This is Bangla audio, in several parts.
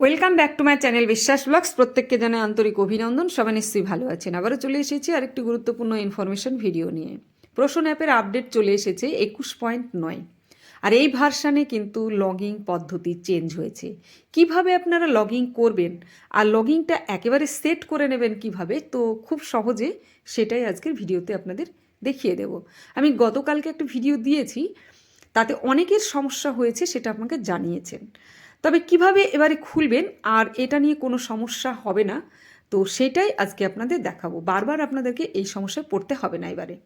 Welcome back to my channel Biswas blogs প্রত্যেককে জানাই আন্তরিক অভিনন্দন। সবাই নিশ্চয়ই ভালো আছেন। আবারও চলে এসেছি আরেকটি গুরুত্বপূর্ণ ইনফরমেশন ভিডিও নিয়ে। প্রশ্ন অ্যাপের আপডেট চলে এসেছে একুশ পয়েন্ট নয়। আর এই ভার্সানে কিন্তু লগিং পদ্ধতি চেঞ্জ হয়েছে। কীভাবে আপনারা লগিং করবেন আর লগিংটা একেবারে সেট করে নেবেন কীভাবে, তো খুব সহজে সেটাই আজকের ভিডিওতে আপনাদের দেখিয়ে দেব। আমি গতকালকে একটা ভিডিও দিয়েছি, তাতে অনেকের সমস্যা হয়েছে সেটা আপনাকে জানিয়েছেন। তবে কীভাবে এবারে খুলবেন আর এটা নিয়ে কোনো সমস্যা হবে না, তো সেটাই আজকে আপনাদের দেখাবো। বারবার আপনাদেরকে এই সমস্যায় পড়তে হবে না এবারে।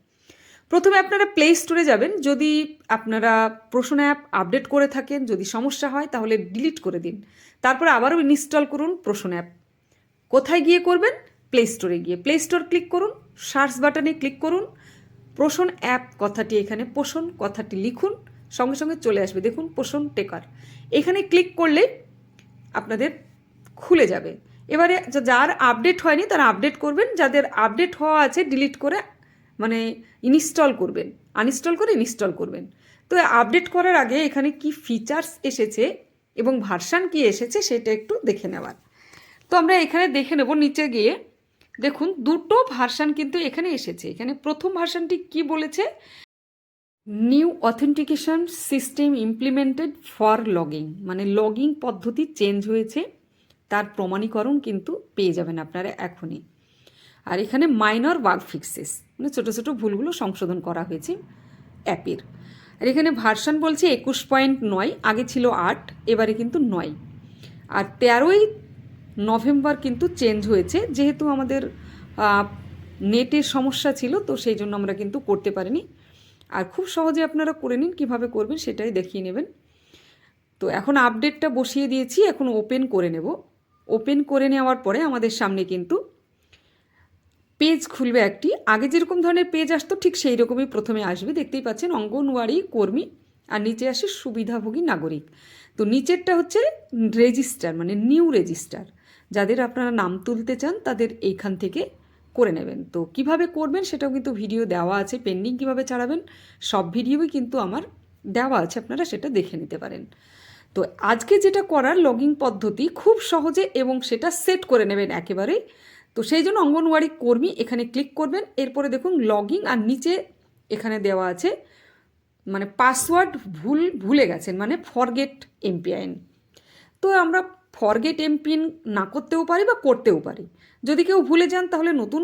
প্রথমে আপনারা প্লে স্টোরে যাবেন। যদি আপনারা প্রশ্ন অ্যাপ আপডেট করে থাকেন, যদি সমস্যা হয় তাহলে ডিলিট করে দিন। তারপরে আবারও ইনস্টল করুন প্রশ্ন অ্যাপ কোথায় গিয়ে করবেন? প্লে স্টোরে গিয়ে। প্লে স্টোর ক্লিক করুন সার্চ বাটনে ক্লিক করুন পোষণ অ্যাপ কথাটি এখানে পোষণ কথাটি লিখুন, সঙ্গে সঙ্গে চলে আসবে। দেখুন, পোষণ টেকার। এখানে ক্লিক করলে আপনাদের খুলে যাবে। এবারে যার আপডেট হয়নি তারা আপডেট করবেন। যাদের আপডেট হওয়া আছে ডিলিট করে মানে ইনস্টল করবেন। আনইনস্টল করে ইনস্টল করবেন। তো আপডেট করার আগে এখানে কি ফিচার্স এসেছে এবং ভার্সান কি এসেছে সেটা একটু দেখে নেওয়ার। তো আমরা এখানে দেখে নেব নিচে গিয়ে। দেখুন, দুটো ভার্সান কিন্তু এখানে এসেছে। এখানে প্রথম ভার্সানটি কি বলেছে? New authentication system implemented for logging মানে লগিং পদ্ধতি চেঞ্জ হয়েছে। তার প্রমাণীকরণ কিন্তু পেয়ে যাবেন আপনারা এখনই। আর এখানে মাইনর বাগ ফিক্সেস মানে ছোটো ছোটো ভুলগুলো সংশোধন করা হয়েছে অ্যাপের। আর এখানে ভার্সন বলছে একুশ পয়েন্ট নয়, আগে ছিল আট, এবারে কিন্তু নয়। আর তেরোই নভেম্বর কিন্তু চেঞ্জ হয়েছে, যেহেতু আমাদের নেটের সমস্যা ছিল, তো সেই জন্য আমরা কিন্তু করতে পারিনি। আর খুব সহজে আপনারা করে নিন, কীভাবে করবেন সেটাই দেখিয়ে নেবেন। তো এখন আপডেটটা বসিয়ে দিয়েছি, এখন ওপেন করে নেব। ওপেন করে নেওয়ার পরে আমাদের সামনে কিন্তু পেজ খুলবে একটি। আগে যেরকম ধরনের পেজ আসতো, ঠিক সেই রকমই প্রথমে আসবে। দেখতেই পাচ্ছেন, অঙ্গনওয়াড়ি কর্মী আর নিচে আসে সুবিধাভোগী নাগরিক। তো নিচেরটা হচ্ছে রেজিস্টার মানে নিউ রেজিস্টার যাদের আপনারা নাম তুলতে চান, তাদের এইখান থেকে করে নেবেন। তো কীভাবে করবেন সেটাও কিন্তু ভিডিও দেওয়া আছে পেন্ডিং কীভাবে চালাবেন, সব ভিডিওই কিন্তু আমার দেওয়া আছে, আপনারা সেটা দেখে নিতে পারেন। তো আজকে যেটা করার লগিং পদ্ধতি খুব সহজে এবং সেটা সেট করে নেবেন একেবারেই তো সেই জন্য অঙ্গনওয়াড়ি কর্মী এখানে ক্লিক করবেন, এরপরে দেখুন লগিং আর নিচে এখানে দেওয়া আছে মানে পাসওয়ার্ড ভুল, ভুলে গেছেন মানে ফরগেট এমপিআইএন তো আমরা ফরগেট এমপিন না করতেও পারি বা করতেও পারি। যদি কেউ ভুলে যান, তাহলে নতুন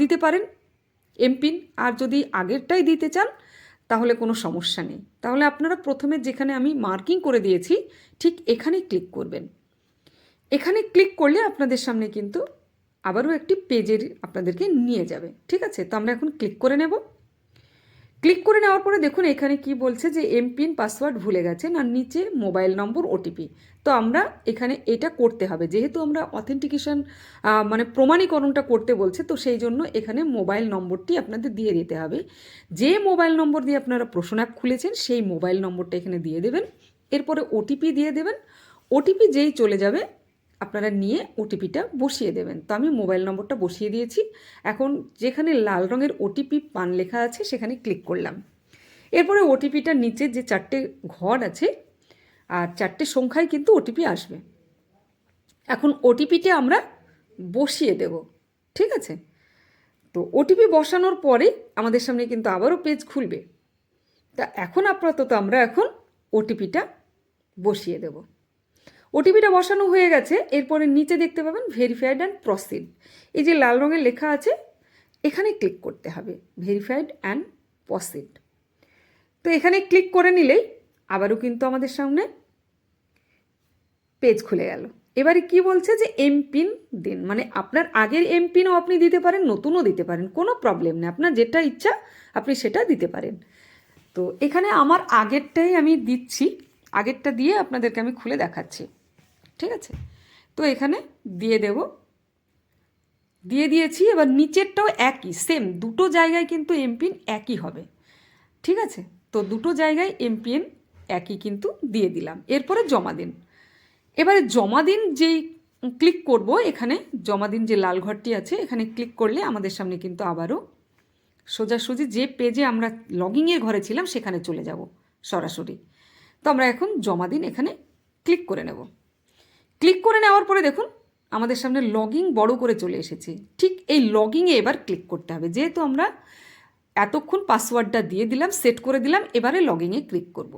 দিতে পারেন এমপিন আর যদি আগেরটাই দিতে চান, তাহলে কোনো সমস্যা নেই। তাহলে আপনারা প্রথমে যেখানে আমি মার্কিং করে দিয়েছি, ঠিক এখানে ক্লিক করবেন। এখানে ক্লিক করলে আপনাদের সামনে কিন্তু আবারও একটি পেজের আপনাদেরকে নিয়ে যাবে। ঠিক আছে? তো আমরা এখন ক্লিক করে নেব। ক্লিক করে নেওয়ার পরে দেখুন এখানে কি বলছে যে এমপিন পাসওয়ার্ড ভুলে গেছেন আর নিচে মোবাইল নম্বর ওটিপি। তো আমরা এখানে এটা করতে হবে। যেহেতু আমরা অথেন্টিকেশন মানে প্রমাণীকরণটা করতে বলছে, তো সেই জন্য এখানে মোবাইল নম্বরটি আপনাদের দিয়ে দিতে হবে। যে মোবাইল নম্বর দিয়ে আপনারা প্রশ্ন অ্যাপ খুলেছেন, সেই মোবাইল নম্বরটা এখানে দিয়ে দেবেন। এরপরে ওটিপি দিয়ে দেবেন। ওটিপি যেই চলে যাবে আপনারা নিয়ে ওটিপিটা বসিয়ে দেবেন। তো আমি মোবাইল নম্বরটা বসিয়ে দিয়েছি। এখন যেখানে লাল রঙের ওটিপি পান লেখা আছে, সেখানে ক্লিক করলাম। এরপরে ওটিপিটার নিচে যে চারটে ঘর আছে, আর চারটে সংখ্যায় কিন্তু ওটিপি আসবে। এখন ওটিপিটা আমরা বসিয়ে দেব, ঠিক আছে? তো ওটিপি বসানোর পরে আমাদের সামনে কিন্তু আবারও পেজ খুলবে। তা এখন আপাতত আমরা এখন ওটিপিটা বসিয়ে দেব। ওটিপিটা বসানো হয়ে গেছে, এরপরে নিচে দেখতে পাবেন ভেরিফাইড অ্যান্ড প্রসিড এই যে লাল রঙের লেখা আছে, এখানে ক্লিক করতে হবে ভেরিফাইড অ্যান্ড প্রসিড তো এখানে ক্লিক করে নিলেই আবারও কিন্তু আমাদের সামনে পেজ খুলে গেল। এবারে কি বলছে যে এমপিন দিন মানে আপনার আগের এমপিনও আপনি দিতে পারেন, নতুনও দিতে পারেন, কোনো প্রবলেম নেই, আপনার যেটা ইচ্ছা আপনি সেটা দিতে পারেন। তো এখানে আমার আগেরটাই আমি দিচ্ছি, আগেরটা দিয়ে আপনাদেরকে আমি খুলে দেখাচ্ছি। ঠিক আছে? তো এখানে দিয়ে দেব। দিয়ে দিয়েছি, এবার নিচেরটাও একই সেম দুটো জায়গায় কিন্তু এমপিন একই হবে। ঠিক আছে? তো দুটো জায়গায় এমপিএন একই কিন্তু দিয়ে দিলাম। এরপরে জমা দিন এবারে জমা দিন যেই ক্লিক করব, এখানে জমা দিন যে লাল ঘরটি আছে, এখানে ক্লিক করলে আমাদের সামনে কিন্তু আবারও সোজাসুজি যে পেজে আমরা লগিংয়ের ঘরে ছিলাম, সেখানে চলে যাব সরাসরি। তো আমরা এখন জমা দিন এখানে ক্লিক করে নেব। ক্লিক করে নেওয়ার পরে দেখুন, আমাদের সামনে লগিং বড় করে চলে এসেছে। ঠিক এই লগিংয়ে এবার ক্লিক করতে হবে। যেহেতু আমরা এতক্ষণ পাসওয়ার্ডটা দিয়ে দিলাম, সেট করে দিলাম, এবারে লগিংয়ে ক্লিক করব।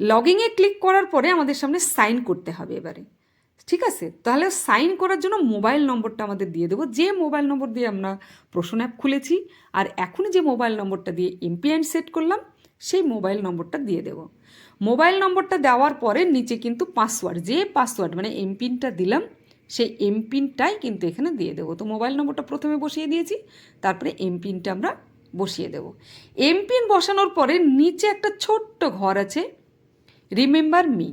লগিংয়ে ক্লিক করার পরে আমাদের সামনে সাইন করতে হবে এবারে। ঠিক আছে? তাহলে সাইন করার জন্য মোবাইল নম্বরটা আমাদের দিয়ে দেবো। যে মোবাইল নম্বর দিয়ে আমরা প্রশ্ন অ্যাপ খুলেছি, আর এখন যে মোবাইল নম্বরটা দিয়ে এমপিআইন সেট করলাম সেই মোবাইল নম্বরটা দিয়ে দেবো। মোবাইল নম্বরটা দেওয়ার পরে নিচে কিন্তু পাসওয়ার্ড, যে পাসওয়ার্ড মানে এমপিনটা দিলাম, সেই এমপিনটাই কিন্তু এখানে দিয়ে দেবো। তো মোবাইল নম্বরটা প্রথমে বসিয়ে দিয়েছি, তারপরে এমপিনটা আমরা বসিয়ে দেবো। এমপিন বসানোর পরে নিচে একটা ছোট্ট ঘর আছে, রিমেম্বার মি।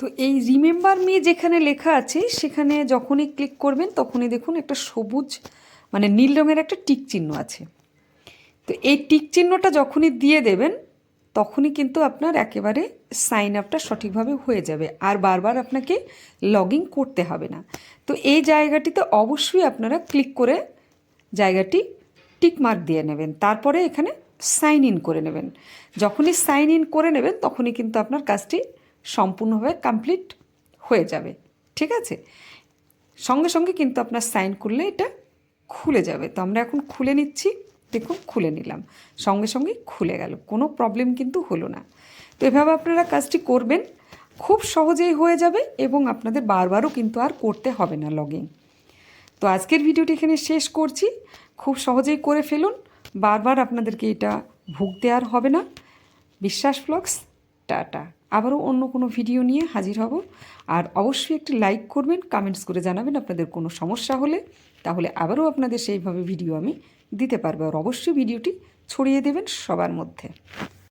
তো এই রিমেম্বার মি যেখানে লেখা আছে, সেখানে যখনই ক্লিক করবেন, তখনই দেখুন একটা সবুজ মানে নীল রঙের একটা টিক চিহ্ন আছে। তো এই টিক চিহ্নটা যখনই দিয়ে দেবেন, তখনই কিন্তু আপনার একেবারে সাইন আপটা সঠিকভাবে হয়ে যাবে। আর বারবার আপনাকে লগ ইন করতে হবে না। তো এই জায়গাটিতে অবশ্যই আপনারা ক্লিক করে জায়গাটি টিক মার্ক দিয়ে নেবেন। তারপরে এখানে সাইন ইন করে নেবেন। যখনই সাইন ইন করে নেবেন, তখনই কিন্তু আপনার কাজটি সম্পূর্ণভাবে কমপ্লিট হয়ে যাবে। ঠিক আছে? সঙ্গে সঙ্গে কিন্তু আপনার সাইন করলে এটা খুলে যাবে। তো আমরা এখন খুলে নিচ্ছি। দেখুন, খুলে নিলাম। সঙ্গে সঙ্গে খুলে গেল। কোনো প্রবলেম কিন্তু হলো না। তো এভাবে আপনারা কাজটি করবেন, খুব সহজেই হয়ে যাবে এবং আপনাদের বারবারও কিন্তু আর করতে হবে না লগিং তো আজকের ভিডিওটি এখানে শেষ করছি। খুব সহজেই করে ফেলুন। বারবার আপনাদেরকে এটা ভুগতে আর হবে না। বিশ্বাস ব্লগস টাটা। আবারও অন্য কোনো ভিডিও নিয়ে হাজির হব। আর অবশ্যই একটি লাইক করবেন কমেন্টস করে জানাবেন আপনাদের কোনো সমস্যা হলে। তাহলে আবারও আপনাদের সেইভাবে ভিডিও আমি দিতে পারব। আর অবশ্যই ভিডিওটি ছড়িয়ে দেবেন সবার মধ্যে।